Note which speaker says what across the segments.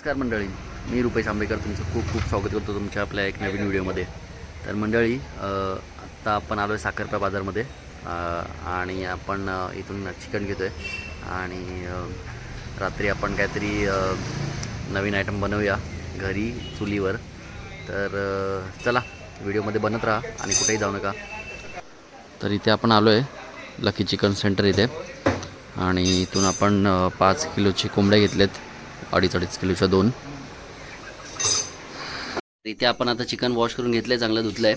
Speaker 1: नमस्कार मंडळी. मी रुपेश आंबेकर तुमचं खूप खूप स्वागत करतो तुमच्या आपल्या एक नवीन व्हिडिओमध्ये. तर मंडळी आत्ता आपण आलो आहे साखरपा बाजारमध्ये आणि आपण इथून चिकन घेतो आहे आणि रात्री आपण काहीतरी नवीन आयटम बनवूया घरी चुलीवर. तर चला व्हिडिओमध्ये बनत राहा आणि कुठेही जाऊ नका. तर इथे आपण आलो आहे लकी चिकन सेंटर इथे. आणि इथून आपण पाच किलोचे कोंबड्या घेतलेत. अडीच अडीच किलोच्या दोन. इथे आपण आता चिकन वॉश करून घेतलंय चांगलं धुतलंय.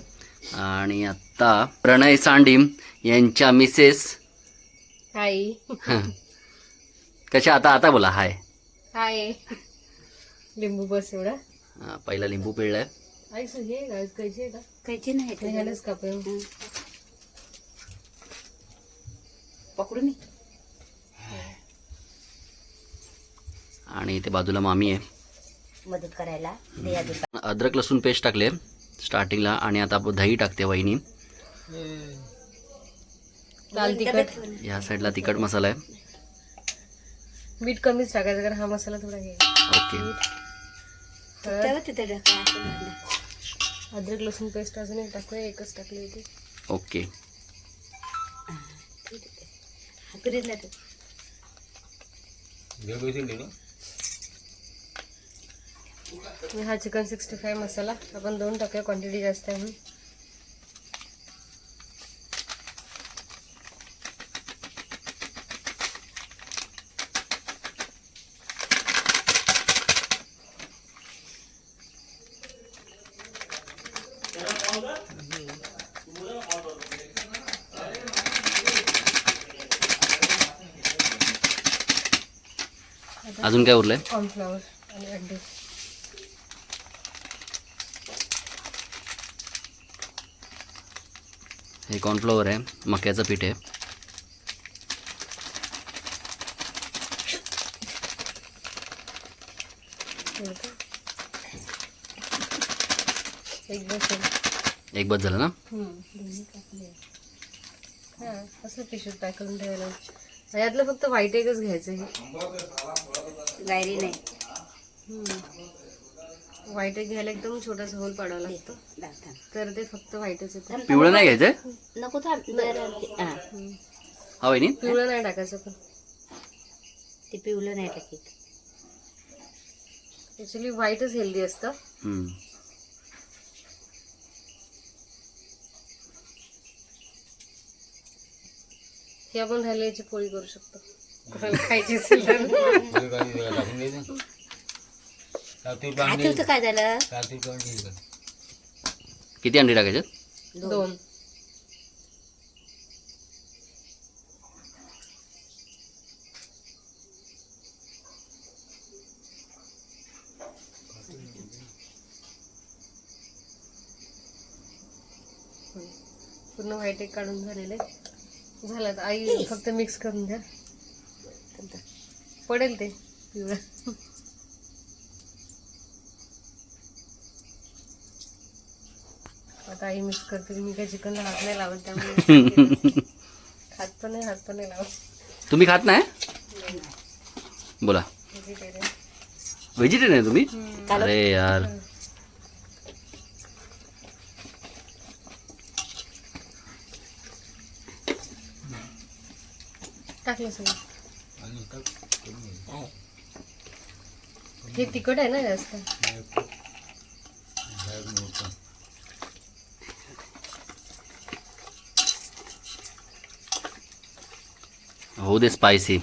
Speaker 1: आणि आत्ता प्रणय सांडीम यांच्या मिसेस.
Speaker 2: हाय.
Speaker 1: कशा आता आता बोला हाय.
Speaker 2: हाय. लिंबू बस एवढा.
Speaker 1: हा, पहिला लिंबू पिळलाय.
Speaker 2: हे कैची आहे
Speaker 3: नाही पकडून
Speaker 1: आणि इथे बाजूला मामी आहे.
Speaker 3: मदत करायला.
Speaker 1: अद्रक लसूण पेस्ट टाकले स्टार्टिंगला आणि आता आपण दही टाकते वहिनी. या साईडला तिखट मसाला आहे.
Speaker 2: मीठ कमीच टाकायचं कारण हा मसाला थोडा हे.
Speaker 1: ओके.
Speaker 2: अद्रक लसूण पेस्ट अजून एक टाकूया एकच टाकली होती.
Speaker 1: ओके.
Speaker 3: हा, फ्रीजला ठेव.
Speaker 2: आणि हा चिकन सिक्स्टी फाय मसाला आपण दोन टाकूया क्वांटिटी जास्त आहे म्हणून.
Speaker 1: अजून काय उरलंय?
Speaker 2: कॉर्नफ्लॉवर आणि अंडे
Speaker 1: हे कॉर्नफ्लॉवर आहे मक्याचं पीठ आहे?
Speaker 2: एक बस
Speaker 1: एक बस झालं ना?
Speaker 2: हां असं पिशवीत पॅक करून ठेवायला. यातलं फक्त व्हाईट एगच घ्यायचं हे
Speaker 3: गायरी नाही
Speaker 2: व्हाईट घ्यायला एकदम छोटासा होल पाडावा लागतो. तर ते फक्त व्हाईटच येतं.
Speaker 1: पिवळं नाही घ्यायचंय
Speaker 3: नको थांब हा,
Speaker 1: हा वहिनी.
Speaker 2: पिवळं नाही टाकायचं पण.
Speaker 3: ते पिवलं नाही टाकीत.
Speaker 2: ॲक्च्युली व्हाईटच हेल्दी असतं.
Speaker 1: हम्म.
Speaker 2: हे आपण राहिलं याची पोळी करू शकतो. कोणाला खायची असेल तर.
Speaker 3: काय झालं?
Speaker 1: किती अंडी टाकायचे?
Speaker 2: दोन. पूर्ण व्हाईट एक काढून झालेले. झालं आता आई फक्त मिक्स करून द्या. पडेल ते. पिवळं आई मिक्स करते. मी काय चिकनला हात नाही लावत त्यामुळे खात पण नाही हात पण नाही लावत.
Speaker 1: तुम्ही खात नाही? बोला.
Speaker 2: व्हेजिटेरियन
Speaker 1: व्हेजिटेरियन आहे तुम्ही? अरे यार.
Speaker 2: टाकलं सगळं. हे. तिखट आहे ना जास्त?
Speaker 1: हो दे स्पायसी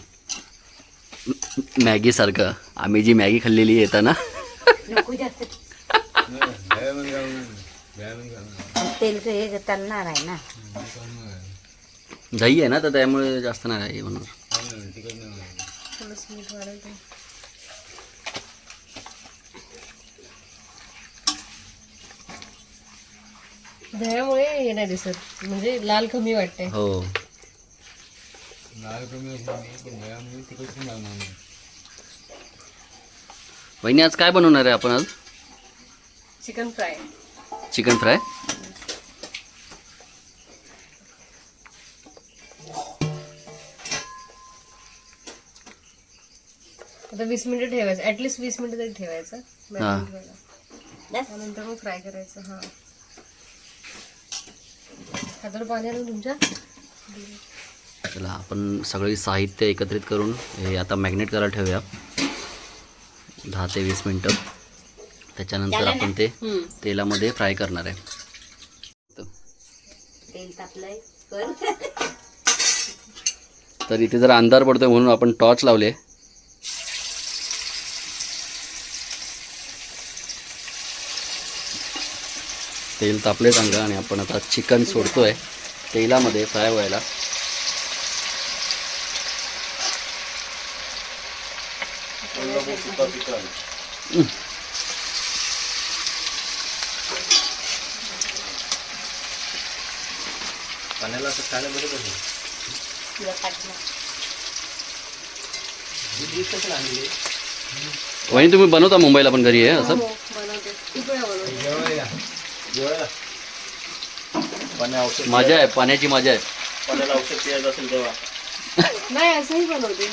Speaker 1: मॅगी सारखं आम्ही जी मॅगी खाल्लेली येतं ना?
Speaker 3: तेल हे तलणार आहे ना।
Speaker 1: दही आहे ना तर त्यामुळे जास्त नाही आहे म्हणून
Speaker 2: थोडंसं मीठ वाढवते दह्यामुळे हे नाही दिसत। म्हणजे लाल कमी वाटते।
Speaker 1: हो। वहिनी आज काय बनवणार आहे आपण आज?
Speaker 2: चिकन फ्राय
Speaker 1: चिकन फ्राय
Speaker 2: आता वीस मिनिटं ठेवायचं. ऍटलीस्ट वीस मिनिटं तरी ठेवायचं.
Speaker 1: हा.
Speaker 2: marinate व्हायला. त्यानंतर मग फ्राय करायचं हा. हातावर पाणी आलं तुमच्या
Speaker 1: चला आपण सगळी साहित्य एकत्रित करून हे आता मॅग्नेट करायला ठेवूया. दहा ते वीस मिनटं. त्याच्यानंतर आपण ते तेलामध्ये फ्राय करणार आहे. तर इथे जर अंधार पडतोय म्हणून आपण टॉर्च लावले. तेल तापले चांगलं आणि आपण आता चिकन सोडतोय. तेलामध्ये फ्राय व्हायला.
Speaker 3: तुला टाकलं
Speaker 1: वहिनी तुम्ही बनवता मुंबईला पण घरी आहे असं?
Speaker 2: हो
Speaker 1: मजा आहे पाण्याची मजा आहे.
Speaker 4: पाण्याला औषध पियायचं असेल तेव्हा.
Speaker 2: नाही असंही बनवते कोणी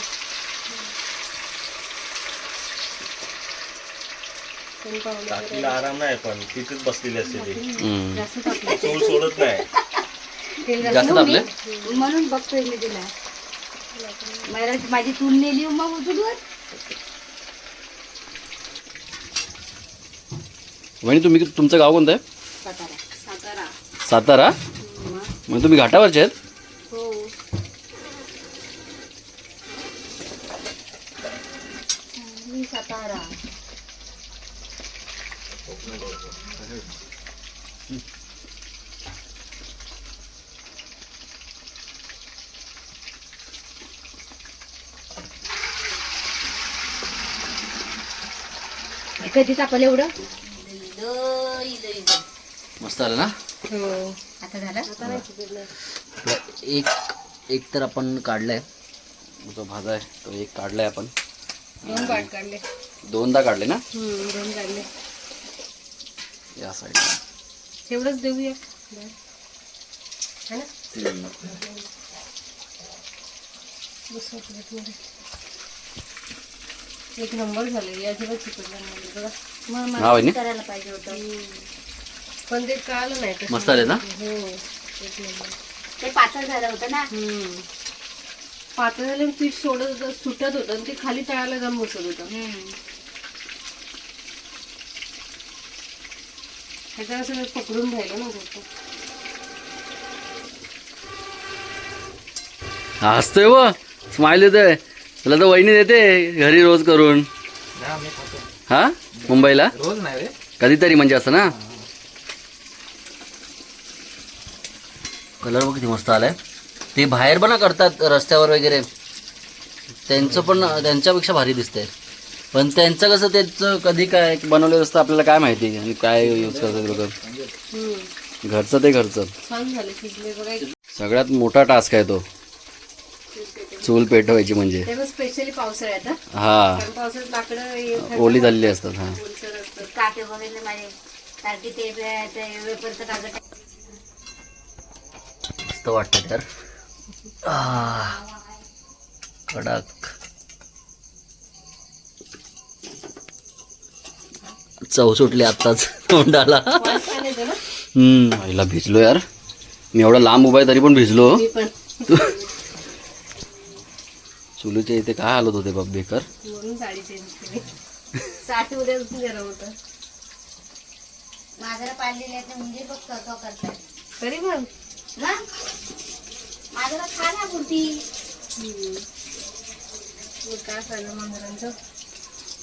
Speaker 2: पाहुणे
Speaker 4: टाकीला आराम नाही पण तिथेच बसलेली असते ती.
Speaker 1: हम्म.
Speaker 4: चूल सोडत नाही.
Speaker 2: जास्त
Speaker 3: म्हणून बघतोय मी तुला. मला माझी नेली मग उचलून
Speaker 1: वहिनी तुम्ही तुमचं गाव कोणतं आहे?
Speaker 3: सातारा.
Speaker 2: सातारा?
Speaker 1: सातारा मग तुम्ही घाटावरचे आहेत?
Speaker 2: हो.
Speaker 3: मी सातारा. कधी तापलं एवढं?
Speaker 1: मस्त आलं ना?
Speaker 2: हो.
Speaker 3: आता झालं?
Speaker 1: एक एक तर आपण काढलाय. जो भाजा आहे तो एक काढलाय आपण.
Speaker 2: दोन काढले.
Speaker 1: दोनदा काढले ना?
Speaker 2: दोन काढले.
Speaker 1: या साईडला
Speaker 2: तेवढंच देऊया है ना? प्लेटमध्ये एक नंबर झाले या अजिबात चिकटलं नाही. बघा.
Speaker 3: मग मला? करायला पाहिजे होतं.
Speaker 2: पण ते कळालं नाही.
Speaker 1: मस्त आले ना?
Speaker 2: हो एक नंबर.
Speaker 3: ते पातळ झालं होतं ना?
Speaker 2: हम्म. पातळ झालं पीठ सोडत होतं सुटत होतं आणि ते खाली तळायला जाऊन बसत होतं. ह्याच्यावर सगळं पकडून राहिलं ना फक्त
Speaker 1: हसतोय व. स्माइल येतोय. तुला तर वहिनी देते घरी रोज करून. हा? मुंबईला?
Speaker 5: रोज नाही रे.
Speaker 1: कधीतरी म्हणजे असं ना? कलर बघ किती मस्त आलाय. ते बाहेर पण करतात रस्त्यावर वगैरे. त्यांचं पण त्यांच्यापेक्षा भारी दिसतंय. पण त्यांचं कसं त्यांचं कधी काय बनवलेलं असतं आपल्याला काय माहिती आणि काय यूज करतात लोक. घरचं ते घरचं. सगळ्यात मोठा टास्क आहे तो. चूल पेटवायची म्हणजे.
Speaker 2: ते स्पेशली पावसाळ्यात हा.
Speaker 1: ओली झालेली असतात हा.
Speaker 2: ओलसर असतं
Speaker 3: काटे बघितले माझे सारखी ते ते वेपरचं कागद
Speaker 1: मस्त वाटतं तर आह, कडक चव सुटली आत्ताच तोंडाला. हम्म. आईला भिजलो यार. मी एवढा लांब उभा आहे तरी पण भिजलो. चुलीच्या इथे काय हालत होते बाप बेकर.
Speaker 2: तरी पण.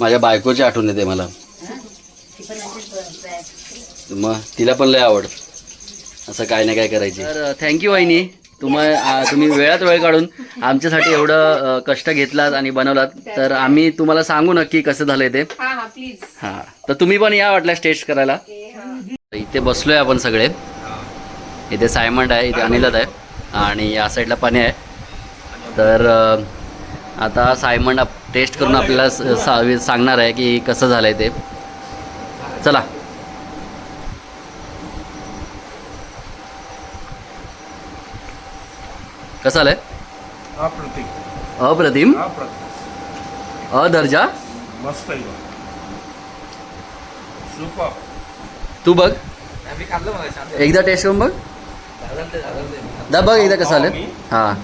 Speaker 1: माझ्या बायकोची आठवण येते मला
Speaker 3: ती पण अशीच बनवताय.
Speaker 1: मग तिला पण लय आवड. असं काय ना काय करायची. तर थँक्यू वहिनी. तुम्हा तुम्ही वेळात वेळ काढून आमच्यासाठी एवढं कष्ट घेतलात आणि बनवलात. तर आम्ही तुम्हाला सांगू नक्की कसं झालंय ते.
Speaker 2: हा हा प्लीज
Speaker 1: हा. तर तुम्ही पण या वाटल्यास टेस्ट करायला. इथे बसलोय आपण सगळे. इथे सायमंड आहे इथे अनिलत आहे आणि या साईडला पाणी आहे. तर आता सायमंड टेस्ट करून आपल्याला स- सांगणार आहे की कसं झालंय ते. चला. कसं आलंय? अप्रतिम.
Speaker 5: अप्रतिम?
Speaker 1: अ दर्जा
Speaker 4: मस्त आहे. सुपर.
Speaker 1: तू बघ. एकदा टेस्ट करून बघ. दा बघ एकदा कसं आलं
Speaker 4: मी?
Speaker 1: हां.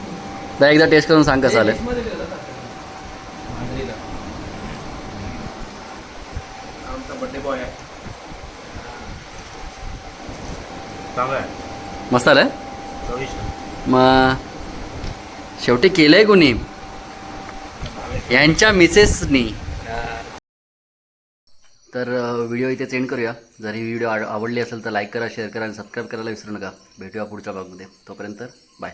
Speaker 1: दा एकदा टेस्ट करून सांग कसं आलं
Speaker 4: आमचा बर्थडे बॉय आहे चांगला आहे.
Speaker 1: मस्त आलं?
Speaker 4: चविष्ट
Speaker 1: मग शेवटी केलंय कोणी? यांच्या मिसेसनी. तर व्हिडिओ इथे सेंड करूया. जर ही व्हिडिओ आवडली असेल तर लाईक करा शेअर करा आणि सबस्क्राईब करायला विसरू नका. भेटूया पुढच्या भागमध्ये तोपर्यंत बाय